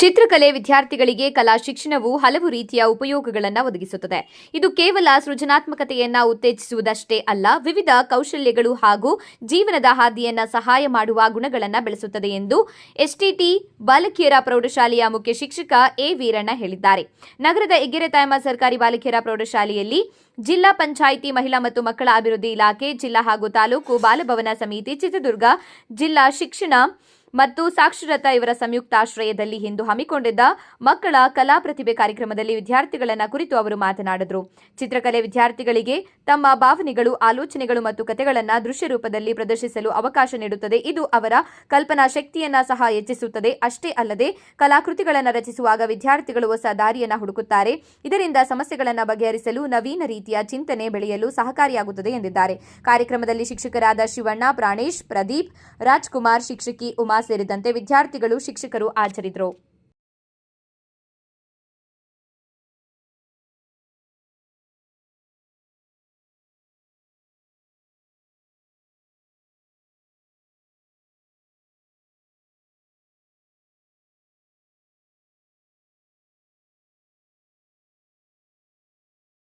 ಚಿತ್ರಕಲೆ ವಿದ್ಯಾರ್ಥಿಗಳಿಗೆ ಕಲಾ ಶಿಕ್ಷಣವು ಹಲವು ರೀತಿಯ ಉಪಯೋಗಗಳನ್ನು ಒದಗಿಸುತ್ತದೆ. ಇದು ಕೇವಲ ಸೃಜನಾತ್ಮಕತೆಯನ್ನ ಉತ್ತೇಜಿಸುವುದಷ್ಟೇ ಅಲ್ಲ, ವಿವಿಧ ಕೌಶಲ್ಯಗಳು ಹಾಗೂ ಜೀವನದ ಹಾದಿಯನ್ನ ಸಹಾಯ ಮಾಡುವ ಗುಣಗಳನ್ನು ಬೆಳೆಸುತ್ತದೆ ಎಂದು ಎಸ್ಟಿಟಿ ಬಾಲಕಿಯರ ಪ್ರೌಢಶಾಲೆಯ ಮುಖ್ಯ ಶಿಕ್ಷಕ ಎ ವೀರಣ್ಣ ಹೇಳಿದ್ದಾರೆ. ನಗರದ ಎಗ್ಗೆರೆ ತಾಯಮ್ಮ ಸರ್ಕಾರಿ ಬಾಲಕಿಯರ ಪ್ರೌಢಶಾಲೆಯಲ್ಲಿ ಜಿಲ್ಲಾ ಪಂಚಾಯಿತಿ ಮಹಿಳಾ ಮತ್ತು ಮಕ್ಕಳ ಅಭಿವೃದ್ಧಿ ಇಲಾಖೆ, ಜಿಲ್ಲಾ ಹಾಗೂ ತಾಲೂಕು ಬಾಲಭವನ ಸಮಿತಿ, ಚಿತ್ರದುರ್ಗ ಜಿಲ್ಲಾ ಶಿಕ್ಷಣ ಮತ್ತು ಸಾಕ್ಷರತಾ ಇವರ ಸಂಯುಕ್ತಾಶ್ರಯದಲ್ಲಿ ಇಂದು ಹಮ್ಮಿಕೊಂಡಿದ್ದ ಮಕ್ಕಳ ಕಲಾ ಪ್ರತಿಭೆ ಕಾರ್ಯಕ್ರಮದಲ್ಲಿ ವಿದ್ಯಾರ್ಥಿಗಳನ್ನ ಕುರಿತು ಅವರು ಮಾತನಾಡಿದರು. ಚಿತ್ರಕಲೆ ವಿದ್ಯಾರ್ಥಿಗಳಿಗೆ ತಮ್ಮ ಭಾವನೆಗಳು, ಆಲೋಚನೆಗಳು ಮತ್ತು ಕಥೆಗಳನ್ನು ದೃಶ್ಯ ರೂಪದಲ್ಲಿ ಪ್ರದರ್ಶಿಸಲು ಅವಕಾಶ ನೀಡುತ್ತದೆ. ಇದು ಅವರ ಕಲ್ಪನಾ ಶಕ್ತಿಯನ್ನ ಸಹ ಹೆಚ್ಚಿಸುತ್ತದೆ. ಅಷ್ಟೇ ಅಲ್ಲದೆ ಕಲಾಕೃತಿಗಳನ್ನು ರಚಿಸುವಾಗ ವಿದ್ಯಾರ್ಥಿಗಳು ಹೊಸ ದಾರಿಯನ್ನ ಹುಡುಕುತ್ತಾರೆ. ಇದರಿಂದ ಸಮಸ್ಯೆಗಳನ್ನು ಬಗೆಹರಿಸಲು ನವೀನ ರೀತಿಯ ಚಿಂತನೆ ಬೆಳೆಯಲು ಸಹಕಾರಿಯಾಗುತ್ತದೆ ಎಂದಿದ್ದಾರೆ. ಕಾರ್ಯಕ್ರಮದಲ್ಲಿ ಶಿಕ್ಷಕರಾದ ಶಿವಣ್ಣ, ಪ್ರಾಣೇಶ್, ಪ್ರದೀಪ್, ರಾಜ್ಕುಮಾರ್, ಶಿಕ್ಷಕಿ ಉಮಾ ಸೇರಿದಂತೆ ವಿದ್ಯಾರ್ಥಿಗಳು ಶಿಕ್ಷಕರು ಹಾಜರಿದ್ದರು.